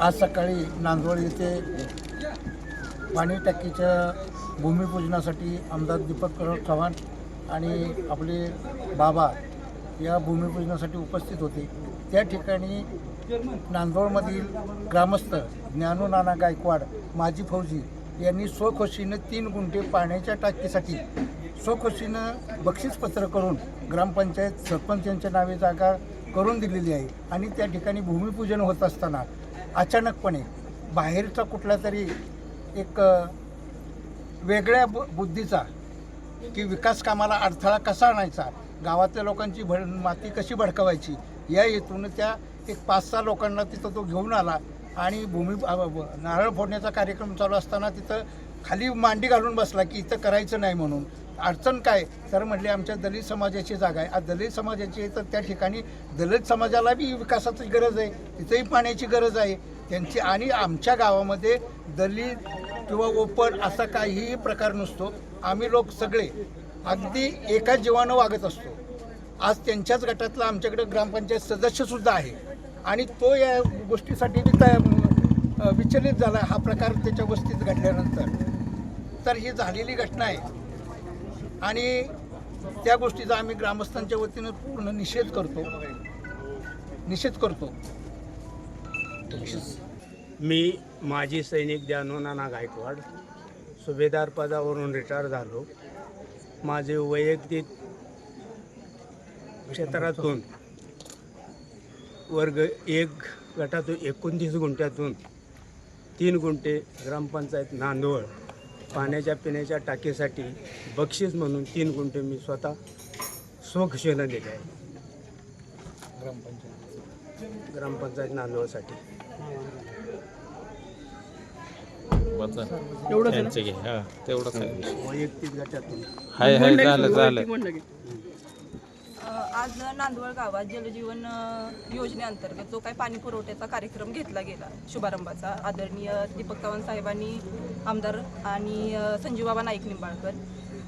आज सकाळी नांदवड येथे पाणी टाकीच्या भूमिपूजनासाठी आमदार दीपक चव्हाण आणि आपले बाबा या भूमिपूजनासाठी उपस्थित होते. त्या ठिकाणी नांदवडमधील ग्रामस्थ ज्ञानू नाना गायकवाड माजी फौजी यांनी स्वखुशीनं तीन गुंठे पाण्याच्या टाकीसाठी स्वखुशीनं बक्षीसपत्र करून ग्रामपंचायत सरपंच यांच्या नावे जागा करून दिलेली आहे. आणि त्या ठिकाणी भूमिपूजन होत असताना अचानकपणे बाहेरचा कुठला तरी एक वेगळ्या बु बुद्धीचा की विकास कामाला अडथळा कसा आणायचा गावातल्या लोकांची भड माती कशी भडकवायची या हेतून त्या एक पाच सहा लोकांना तिथं तो घेऊन आला. आणि भूमी नारळ फोडण्याचा कार्यक्रम चालू असताना तिथं खाली मांडी घालून बसला की इथं करायचं नाही म्हणून. अडचण काय? तर म्हटले आमच्या दलित समाजाची जागा आहे. आज दलित समाजाची आहे तर त्या ठिकाणी दलित समाजाला बी विकासाची गरज आहे. तिथंही पाण्याची गरज आहे. त्यांची आणि आमच्या गावामध्ये दलित किंवा ओपन असा काहीही प्रकार नसतो. आम्ही लोक सगळे अगदी एका जीवानं वागत असतो. आज त्यांच्याच गटातला आमच्याकडे ग्रामपंचायत सदस्यसुद्धा आहे. आणि तो या गोष्टीसाठी बी त्या- विचलित झाला हा प्रकार त्याच्या वस्तीत घडल्यानंतर. तर ही झालेली घटना आहे. आणि त्या गोष्टीचा आम्ही ग्रामस्थांच्या वतीनं पूर्ण निषेध करतो. निषेध करतो. मी माजी सैनिक द्यानो नाना गायकवाड सुभेदार पदावरून रिटायर झालो. माझे वैयक्तिक क्षेत्रातून वर्ग एक गटातून एकोणतीस गुंठ्यातून तीन गुंठे ग्रामपंचायत नांदवळ पाण्याच्या पिण्याच्या टाकीसाठी बक्षीस म्हणून तीन गुंठे मी स्वतः स्वखुशीनं दिले आहे ग्रामपंचायत ग्रामपंचायत नांदवळसाठी एवढं त्यांचे घे. हा तेवढंच आहे. विषय. वैयक्तिक गटातून. हाय हाय झालं झालं. आज नांदवळ गावात जलजीवन योजनेअंतर्गत जो काही पाणी पुरवठ्याचा कार्यक्रम घेतला गेला शुभारंभाचा आदरणीय दीपक चव्हाण साहेबांनी आमदार आणि संजीवबाबा नाईक निंबाळकर.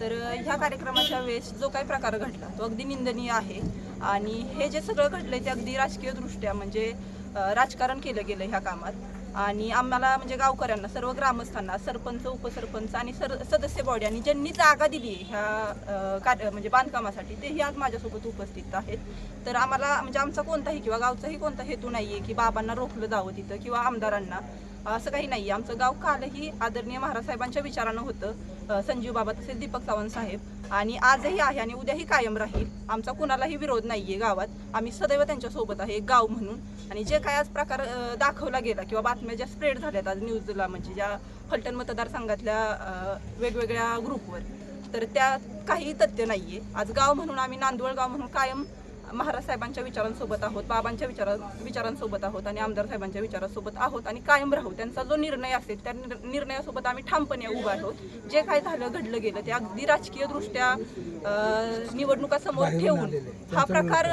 तर ह्या कार्यक्रमाच्या वेळेस जो काही प्रकार घडला तो अगदी निंदनीय आहे. आणि हे जे सगळं घडलं ते अगदी राजकीयदृष्ट्या म्हणजे राजकारण केलं गेलं ह्या कामात. आणि आम्हाला म्हणजे गावकऱ्यांना सर्व ग्रामस्थांना सरपंच उपसरपंच आणि सर सदस्य बॉडी आणि ज्यांनी जागा दिली आहे ह्या कार्य म्हणजे बांधकामासाठी तेही आज माझ्यासोबत उपस्थित आहेत. तर आम्हाला म्हणजे आमचा कोणताही किंवा गावचाही कोणता हेतू नाही आहे की बाबांना रोखलं जावं तिथं किंवा आमदारांना. असं काही नाही. आमचं गाव कालही आदरणीय महाराज साहेबांच्या विचारानं होतं. संजीव बाबा तसेच दीपक सावंत साहेब. आणि आजही आहे आणि उद्याही कायम राहील. आमचा कुणालाही विरोध नाही आहे गावात. आम्ही सदैव त्यांच्यासोबत आहे. गाव म्हणून. आणि जे काय आज प्रकार दाखवला गेला किंवा बातम्या ज्या स्प्रेड झाल्यात आज न्यूजला म्हणजे ज्या फलटण मतदारसंघातल्या वेगवेगळ्या ग्रुपवर तर त्यात काही तथ्य नाही आहे आज गाव म्हणून आम्ही नांदवळ गाव म्हणून कायम महाराज साहेबांच्या विचारांसोबत आहोत बाबांच्या विचारा विचारांसोबत आहोत आणि आमदार साहेबांच्या विचारांसोबत आहोत आणि कायम राहू. त्यांचा जो निर्णय असेल त्या निर- निर्णयासोबत आम्ही ठामपणे उभा आहोत. जे काय झालं घडलं गेलं ते अगदी राजकीयदृष्ट्या अं, निवडणुकासमोर ठेवून हा प्रकार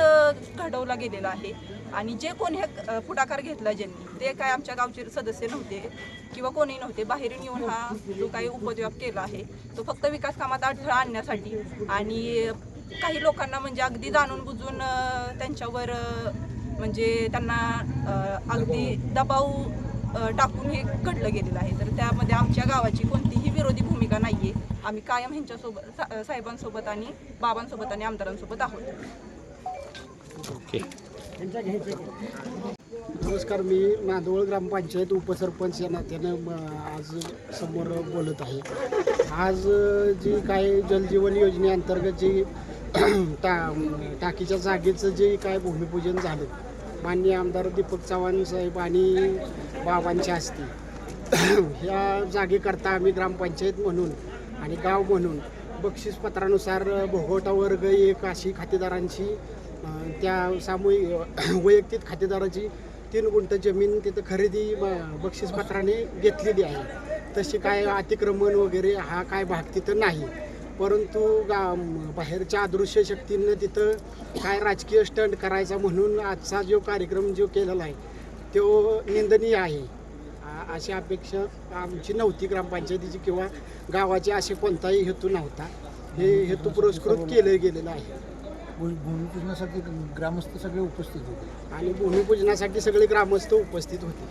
घडवला गेलेला आहे. आणि जे कोणी हे पुढाकार घेतला ज्यांनी ते काय आमच्या गावचे सदस्य नव्हते किंवा कोणी नव्हते. बाहेरून येऊन हा जो काही उपद्व्याप केला आहे तो फक्त विकास कामात अडथळा आणण्यासाठी आणि काही लोकांना म्हणजे अगदी जाणून बुजून त्यांच्यावर म्हणजे त्यांना अगदी दबाव टाकून हे घडलं गेलेलं आहे. तर त्यामध्ये आमच्या गावाची कोणतीही विरोधी भूमिका नाही आहे आम्ही कायम ह्यांच्यासोबत सा- साहेबांसोबत आणि बाबांसोबत आणि आमदारांसोबत आहोत. ओके. नमस्कार मी नांदवळ ग्रामपंचायत उपसरपंच या नात्यानं म, आज समोर बोलत आहे. आज जी काय जलजीवन योजनेअंतर्गत जी टा टाकीच्या जागेचं जे काय भूमिपूजन झालं माननीय आमदार दीपक चव्हाण साहेब आणि बाबांच्या हस्ते ह्या जागेकरता आम्ही ग्रामपंचायत म्हणून आणि गाव म्हणून बक्षीसपत्रानुसार भोगवटा वर्ग एक अशी खातेदारांची त्या सामूहिक वैयक्तिक खातेदाराची तीन गुंठ जमीन तिथं खरेदी ब- बक्षीसपत्राने घेतलेली आहे. तशी काय अतिक्रमण वगैरे हा काय भाग तिथं नाही. परंतु गा बाहेरच्या अदृश्य शक्तीनं तिथं काय राजकीय स्टंट करायचा म्हणून आजचा जो कार्यक्रम जो केलेला आहे तो निंदनीय आहे. अशी अपेक्षा आमची नव्हती ग्रामपंचायतीची किंवा गावाची असे कोणताही हेतू नव्हता. हे हेतू पुरस्कृत केलं गेलेलं आहे. भूमिपूजनासाठी ग्रामस्थ सगळे उपस्थित होते. आणि भूमिपूजनासाठी सगळे ग्रामस्थ उपस्थित होते.